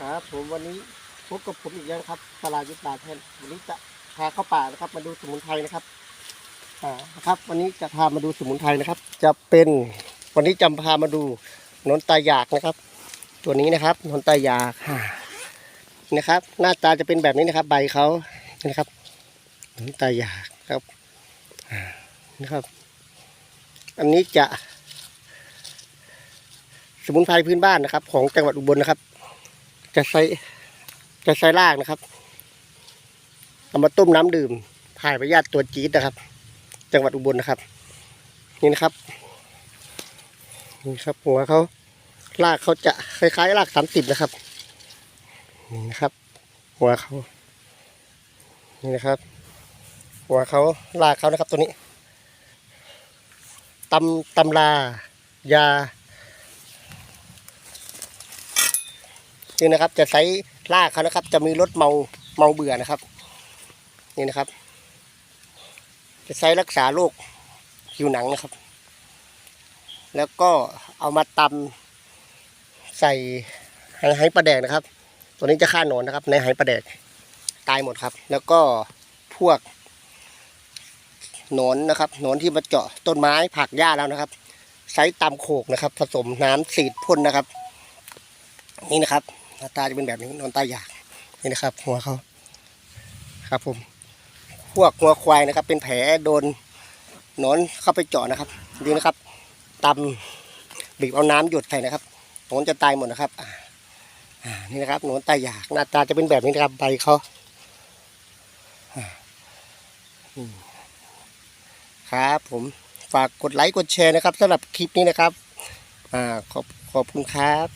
ครับผมวันนี้พบกับผมอีกแล้วครับตลาดยุทธาแทนวันนี้จะพาเข้าป่านะครับ มาดูสมุนไพรนะครับอ่านะครับ วันนี้จะพามาดูสมุนไพรนะครับ จะเป็นวันนี้จะพามาดูนนตายากนะครับ ตัวนี้นะครับนนตายากนะครับ หน้าตาจะเป็นแบบนี้นะครับ ใบเขานะครับนนตายากครับนะครับ อันนี้จะ สมุนไพรพื้นบ้านนะครับ ของจังหวัดอุบลนะครับ จะใช้จะใช้รากนะครับเอามาต้มน้ำดื่มถ่ายพยาธิตัวจี๊ดนะครับ จังหวัดอุบลนะครับ นี่นะครับนี่ครับหัวเขารากเขาจะคล้ายๆรากสามสิบนะครับนี่นะครับ หัวเขานี่นะครับ หัวเขารากเขานะครับตัวนี้ตำตำรายา นี่นะครับ จะใช้รากเขานะครับ จะมีรสเมาเมาเบื่อนะครับ นี่นะครับ จะใช้รักษาโรคผิวหนังนะครับ แล้วก็เอามาตำใส่ไหไหปลาแดกนะครับ ตัวนี้จะฆ่าหนอนนะครับ ในไหปลาแดกตายหมดครับ แล้วก็พวกหนอนนะครับหนอนที่มาเจาะต้นไม้ผักหญ้าแล้วนะครับ ใช้ตำโขกนะครับ ผสมน้ำสีดพ่นนะครับ นี่นะครับ หน้าตาจะเป็นแบบนี้นอนตาหยากนี่นะครับ หัวเขาครับผม พวกหัวควายนะครับ เป็นแผลโดนนอนเข้าไปเจาะนะครับดีนะครับตำบีบเอาน้ำหยดใส่นะครับหนอนจะตายหมดนะครับอ่านี่นะครับหนอนตาหยากหน้าตาจะเป็นแบบนี้นะครับใบเขาครับผมฝากกดไลค์กดแชร์นะครับสำหรับคลิปนี้นะครับอ่าขอบขอบคุณครับ